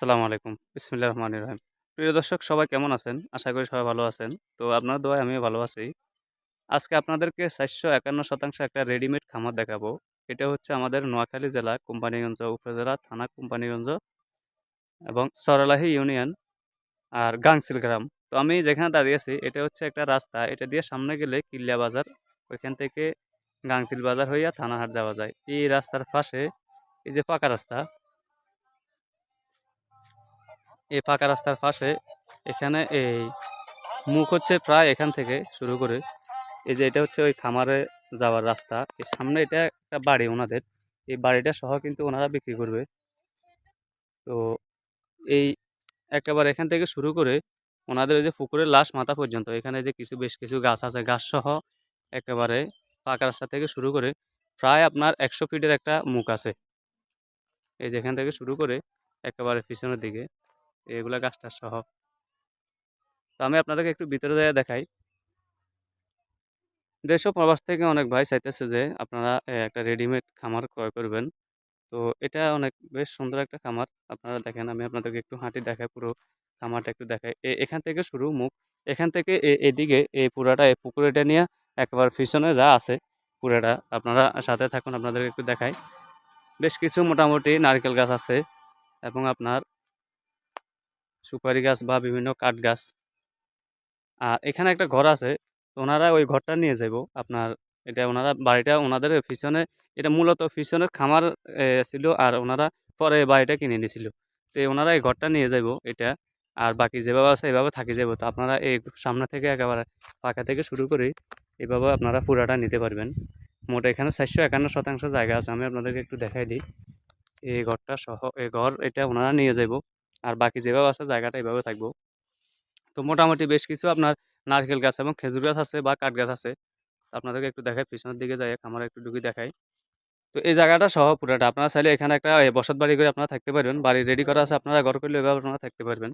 আসসালামু আলাইকুম। বিসমিল্লাহ রহমান রহিম। প্রিয় দর্শক, সবাই কেমন আছেন? আশা করি সবাই ভালো আছেন। তো আপনার দোয়ায় আমিও ভালো আছি। আজকে আপনাদেরকে চারশো একান্ন শতাংশ একটা রেডিমেড খামার দেখাবো। এটা হচ্ছে আমাদের নোয়াখালী জেলা কোম্পানিগঞ্জ উপজেলা থানা কোম্পানিগঞ্জ এবং সরলাহি ইউনিয়ন আর গাংসিল গ্রাম। তো আমি যেখানে দাঁড়িয়েছি এটা হচ্ছে একটা রাস্তা। এটা দিয়ে সামনে গেলে কিল্লা বাজার। ওইখান থেকে গাংসিল বাজার হইয়া থানাহাট যাওয়া যায়। এই রাস্তার পাশে এই যে পাকা রাস্তা এই ফাঁকা রাস্তার পাশে এখানে এই মুখ হচ্ছে প্রায় এখান থেকে শুরু করে। এই যে এটা হচ্ছে ওই খামারে যাওয়ার রাস্তা। এর সামনে এটা একটা বাড়ি ওনাদের। এই বাড়িটা সহ কিন্তু ওনারা বিক্রি করবে। তো এই একেবারে এখান থেকে শুরু করে ওনাদের ওই যে পুকুরের লাশ মাথা পর্যন্ত। এখানে যে কিছু, বেশ কিছু গাছ আছে। গাছ সহ একেবারে পাকা রাস্তা থেকে শুরু করে প্রায় আপনার একশো ফিটের একটা মুখ আছে। এই যেখান থেকে শুরু করে একেবারে পিছনের দিকে। এগুলা গাছটা সহ। তো আমি আপনাদেরকে একটু ভিতরে যাইয়া দেখাই। দেশ প্রবাস থেকে অনেক ভাই চাইতেছে যে, আপনারা একটা রেডিমেড খামার ক্রয় করবেন। তো এটা অনেক বেশ সুন্দর একটা খামার। আপনারা দেখেন, আমি আপনাদেরকে একটু হাঁটি দেখাই, পুরো খামারটা একটু দেখাই। এখান থেকে শুরু মুখ। এখান থেকে এদিকে এই পুরাটা, এই পুকুরেটা নিয়ে একবার পিছনে যা আছে, পুরাটা আপনারা সাথে থাকুন, আপনাদেরকে একটু দেখাই। বেশ কিছু মোটামুটি নারকেল গাছ আছে এবং আপনার সুপারি গাছ বা বিভিন্ন কাঠ গাছ। আর এখানে একটা ঘর আছে ওনারা ওই ঘরটা নিয়ে যাব আপনার এটা ওনারা বাড়িটা ওনাদের পিছনে, এটা মূলত পিছনের খামার ছিল আর ওনারা পরে বাড়িটা কিনে নিয়েছিল তো ওনারা এই ঘরটা নিয়ে যাব এটা, আর বাকি যেভাবে আছে এভাবে থাকি যাব তো আপনারা এই সামনে থেকে একেবারে পাকা থেকে শুরু করে, এভাবে আপনারা পুরাটা নিতে পারবেন। মোট এখানে চারশো একান্ন শতাংশ জায়গা আছে, আমি আপনাদেরকে একটু দেখাই দিই। এই ঘরটা সহ, এই ঘর এটা ওনারা নিয়ে যাব আর বাকি যেভাবে আছে জায়গাটা এভাবে থাকব। তো মোটামুটি বেশ কিছু আপনার নারকেল গাছ এবং খেজুর গাছ আছে বা কাঠ গাছ আছে। আপনাদেরকে একটু দেখাই, পিছনের দিকে যাই আমার একটু ঢুকি দেখাই। তো এই জায়গাটা সহ পুরাটা, আপনারা চাইলে এখানে একটা বসত বাড়ি করে আপনারা থাকতে পারবেন। বাড়ি রেডি করা আছে আপনারা, ঘর করলে এভাবে আপনারা থাকতে পারবেন।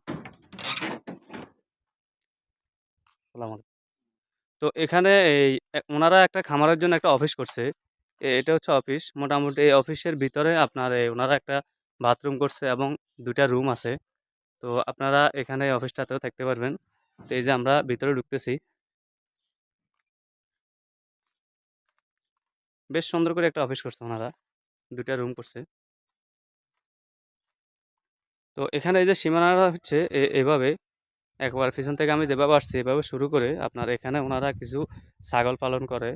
তো এখানে এই ওনারা একটা খামারের জন্য একটা অফিস করছে। এটা হচ্ছে অফিস। মোটামুটি এই অফিসের ভিতরে আপনার ওনারা একটা বাথরুম করছে এবং দুইটা রুম আছে। তো আপনারা এখানে অফিসটাতেও থাকতে পারবেন। তো এই যে আমরা ভিতরে ঢুকতেছি। বেশ সুন্দর করে একটা অফিস করছে ওনারা। দুটা রুম করছে। তো এখানে এই যে সীমানাটা হচ্ছে এভাবে একবার পিছন থেকে আমি যেভাবে আসছি, এভাবে শুরু করে আপনার এখানে ওনারা কিছু ছাগল পালন করে।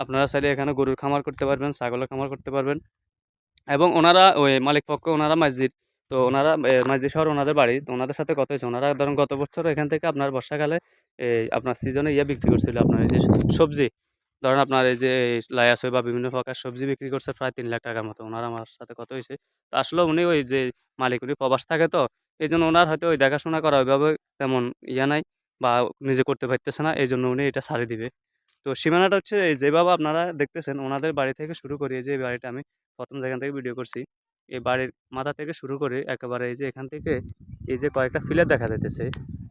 আপনারা চাইলে এখানে গরুর খামার করতে পারবেন, ছাগলের খামার করতে পারবেন। এবং ওনারা ওই মালিক পক্ষ, ওনারা মসজিদ তো ওনারা মসজিদ শহর ওনাদের বাড়ি। তো ওনাদের সাথে কথা হয়েছে। ওনারা ধরুন গত বছর এখান থেকে আপনার বর্ষাকালে এই আপনার সিজনে ইয়ে বিক্রি করছিল। আপনার এই যে সবজি, ধরেন আপনার এই যে আছে বা বিভিন্ন প্রকার সবজি বিক্রি করছে প্রায় তিন লাখ টাকার মতো। ওনারা আমার সাথে কথা হয়েছে। তো আসলে উনি ওই যে মালিক, উনি প্রবাস থাকে তো এই জন্য ওনার হয়তো ওই দেখাশোনা করা ওইভাবে তেমন ইয়া নাই বা নিজে করতে পারতেছে না। এই জন্য উনি এটা ছাড়ি দিবে। তো সীমানাটা হচ্ছে এই যেভাবে আপনারা দেখতেছেন, ওনাদের বাড়ি থেকে শুরু করে এই যে বাড়িটা আমি প্রথম যেখান থেকে ভিডিও করছি, এই বাড়ির মাথা থেকে শুরু করে একেবারে এই যে এখান থেকে এই যে কয়েকটা ফিলার দেখা যাইতেছে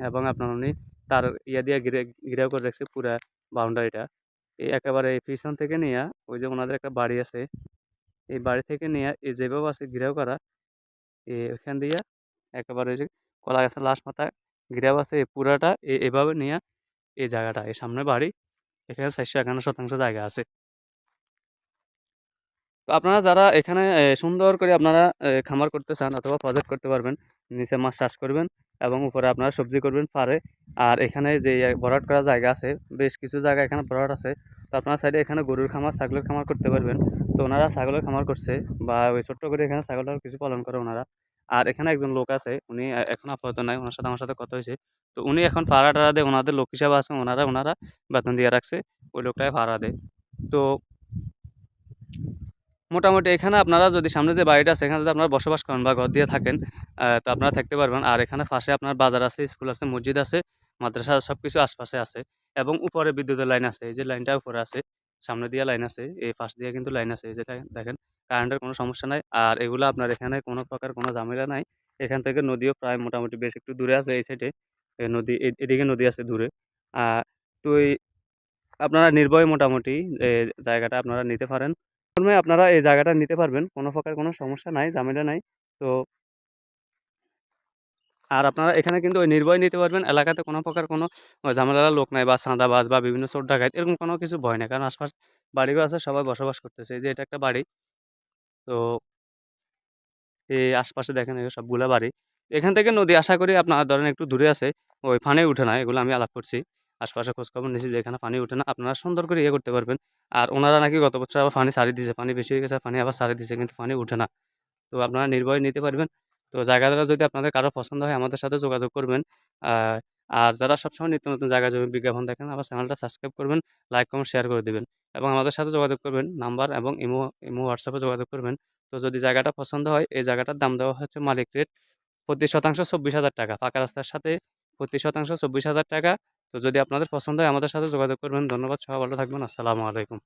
এবং আপনার উনি তার ইয়া দিয়ে ঘিরে, ঘিরেও করে রাখছে পুরা বাউন্ডারিটা। এই একেবারে এই পিছন থেকে নিয়ে ওই যে ওনাদের একটা বাড়ি আছে, এই বাড়ি থেকে নিয়ে এই যেভাবে আছে ঘিরেও করা, এই ওখান দিয়ে একেবারে ওই যে কলা গাছের লাশ মাথা ঘিরেও আছে, এই পুরাটা এভাবে নিয়ে এই জায়গাটা, এই সামনে বাড়ি এখানে চারশো একান্ন শতাংশ জায়গা আছে। তো আপনারা যারা এখানে সুন্দর করে আপনারা খামার করতে চান অথবা প্রজেক্ট করতে পারবেন, নিচে মাছ চাষ করবেন এবং উপরে আপনারা সবজি করবেন পারে। আর এখানে যে ভরাট করা জায়গা আছে, বেশ কিছু জায়গা এখানে ভরাট আছে। তো আপনারা সাইডে এখানে গরুর খামার, ছাগলের খামার করতে পারবেন। তো ওনারা ছাগলের খামার করছে বা ওই ছোট্ট করে এখানে ছাগলের কিছু পালন করে ওনারা। আর এখানে একজন লোক আছে, উনি এখন আপাতত নাই, ওনার সাথে আমার সাথে কথা হয়েছে। তো উনি এখন ভাড়া টাড়া দেয় ওনাদের লোক হিসাবে আছে, ওনারা ওনারা বেতন দিয়ে রাখছে, ওই লোকটাই ভাড়া দেয়। তো মোটামুটি এখানে আপনারা যদি সামনে যে বাড়িটা আছে, এখানে যদি আপনারা বসবাস করেন বা ঘর দিয়ে থাকেন তো আপনারা থাকতে পারবেন। আর এখানে পাশে আপনার বাজার আছে, স্কুল আছে, মসজিদ আছে, মাদ্রাসা সব কিছু আশপাশে আছে এবং উপরে বিদ্যুতের লাইন আছে, এই যে লাইনটা উপরে আছে সামনে দিয়ে লাইন আছে, এই পাশ দিয়ে কিন্তু লাইন আছে যেটা দেখেন, কারেন্টের কোনো সমস্যা নাই, আর এগুলো আপনার এখানে কোনো প্রকার কোনো ঝামেলা নাই, এখান থেকে নদীও প্রায় মোটামুটি বেশ একটু দূরে আছে, এই সাইডে নদী এদিকে নদী আছে দূরে, আর তো এই আপনারা নির্ভয় মোটামুটি জায়গাটা আপনারা নিতে পারেন। প্রথমে আপনারা এই জায়গাটা নিতে পারবেন, কোনো প্রকার কোনো সমস্যা নাই, ঝামেলা নাই, তো আর আপনারা এখানে কিন্তু ওই নির্ভয় নিতে পারবেন। এলাকাতে কোনো প্রকার কোনো ঝামেলার লোক নাই বা চাঁদাবাজ বা বিভিন্ন চোর ডাকাত, এরকম কোনো কিছু ভয় নেই। কারণ আশপাশ বাড়িঘর আছে, সবাই বসবাস করতেছে। যে এটা একটা বাড়ি। তো এই আশপাশে দেখেন সবগুলা বাড়ি। এখান থেকে নদী, আশা করি আপনার ধরেন একটু দূরে আছে, ওই পানি উঠে না, এগুলো আমি আলাপ করছি। আশপাশে খোঁজখবর নিয়েছি যে এখানে পানি উঠে না, আপনারা সুন্দর করে ইয়ে করতে পারবেন। আর ওনারা নাকি গত বছর আবার পানি ছাড়ি দিয়েছে পানি বেশি হয়ে গেছে পানি আবার ছাড়ি দিয়েছে কিন্তু পানি উঠে না। তো আপনারা নির্ভয় নিতে পারবেন। তো জায়গাটা যদি আপনাদের কারও পছন্দ হয়, আমাদের সাথে যোগাযোগ করবেন। আর যারা সবসময় নিত্য নতুন জায়গা জমি বিজ্ঞাপন দেখেন আবার চ্যানেলটা সাবস্ক্রাইব করবেন, লাইক, কমেন্ট, শেয়ার করে দেবেন এবং আমাদের সাথে যোগাযোগ করবেন। নাম্বার এবং ইমো ইমো হোয়াটসঅ্যাপে যোগাযোগ করবেন। তো যদি জায়গাটা পছন্দ হয়, এই জায়গাটার দাম দেওয়া হচ্ছে মালিক রেট প্রতি শতাংশ চব্বিশ হাজার টাকা। পাকা রাস্তার সাথে প্রতি শতাংশ চব্বিশ হাজার টাকা। তো যদি আপনাদের পছন্দ হয়, আমাদের সাথে যোগাযোগ করবেন। ধন্যবাদ, সবাই ভালো থাকবেন। আসসালামু আলাইকুম।